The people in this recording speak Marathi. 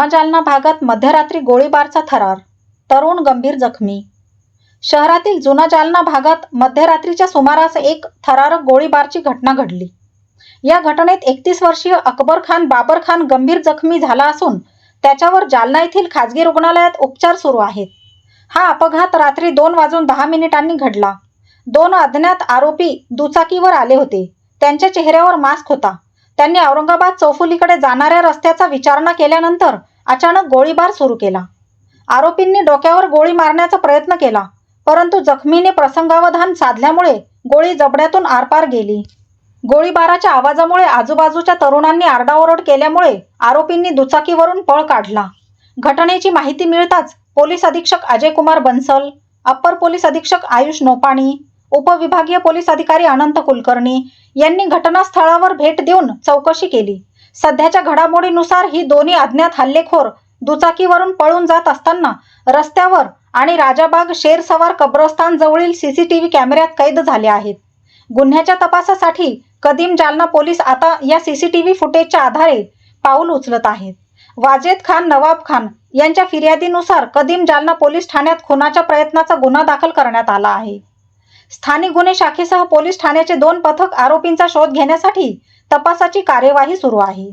पुन्हा जालना भागात मध्यरात्री गोळीबारचा थरार तरुण गंभीर जखमी. शहरातील जुना जालना भागात मध्यरात्रीच्या सुमारास एक थरारक गोळीबारची घटना घडली. या घटनेत एकतीस वर्षीय अकबर खान बाबर खान गंभीर जखमी झाला असून त्याच्यावर जालना येथील खाजगी रुग्णालयात उपचार सुरू आहेत. हा अपघात रात्री दोन वाजून दहा मिनिटांनी घडला. दोन अज्ञात आरोपी दुचाकीवर आले होते. त्यांच्या चेहऱ्यावर मास्क होता. त्यांनी औरंगाबाद चौफुलीकडे जाणाऱ्या रस्त्याचा विचारणा केल्यानंतर अचानक गोळीबार सुरू केला. आरोपींनी डोक्यावर गोळी मारण्याचा प्रयत्न केला परंतु जखमीने प्रसंगावधान साधल्यामुळे गोळी जबड्यातून आरपार गेली. गोळीबाराच्या आवाजामुळे आजूबाजूच्या तरुणांनी आरडाओरड केल्यामुळे आरोपींनी दुचाकीवरून पळ काढला. घटनेची माहिती मिळताच पोलीस अधीक्षक अजय कुमार बन्सल अप्पर पोलीस अधीक्षक आयुष नोपाणी उपविभागीय पोलीस अधिकारी अनंत कुलकर्णी यांनी घटनास्थळावर भेट देऊन चौकशी केली. सध्याच्या घडामोडीनुसार ही दोन्ही अज्ञात हल्लेखोर दुचाकीवरून पळून जात असताना रस्त्यावर आणि राजाबाग शेरसवार कब्रस्तान जवळील सीसीटीव्ही कॅमेऱ्यात कैद झाले आहेत. गुन्ह्याच्या तपासासाठी कदीम जालना पोलीस आता या सीसीटीव्ही फुटेजच्या आधारे पाऊल उचलत आहेत. वाजेद खान नवाब खान यांच्या फिर्यादीनुसार कदीम जालना पोलीस ठाण्यात खुनाच्या प्रयत्नाचा गुन्हा दाखल करण्यात आला आहे. स्थानिक गुन्हे शाखेसह पोलीस ठाण्याचे दोन पथक आरोपींचा शोध घेण्यासाठी तपासाची कार्यवाही सुरू आहे.